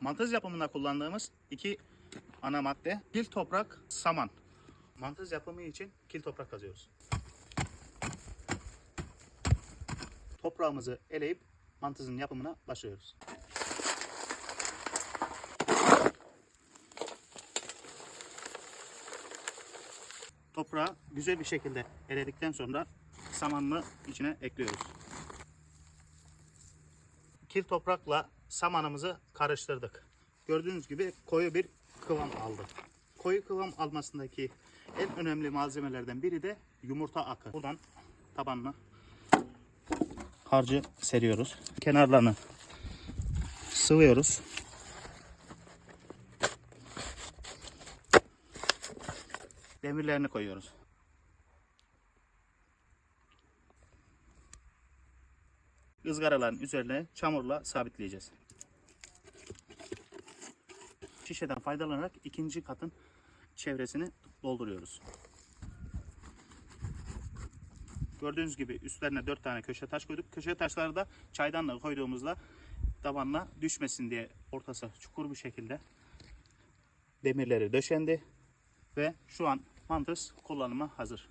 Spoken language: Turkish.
Mantız yapımında kullandığımız iki ana madde kil toprak, saman. Mantız yapımı için kil toprak kazıyoruz. Toprağımızı eleyip mantızın yapımına başlıyoruz. Toprağı güzel bir şekilde eledikten sonra samanını içine ekliyoruz. Kil toprakla samanımızı karıştırdık. Gördüğünüz gibi koyu bir kıvam aldı. Koyu kıvam almasındaki en önemli malzemelerden biri de yumurta akı. Buradan tabanına harcı seriyoruz. Kenarlarını sıvıyoruz. Demirlerini koyuyoruz. ızgaraların üzerine çamurla sabitleyeceğiz. Şişeden faydalanarak ikinci katın çevresini dolduruyoruz. Gördüğünüz gibi üstlerine dört tane köşe taş koyduk. Köşe taşları da çaydanla koyduğumuzda tabanına düşmesin diye ortası çukur bir şekilde demirleri döşendi ve şu an mantıs kullanıma hazır.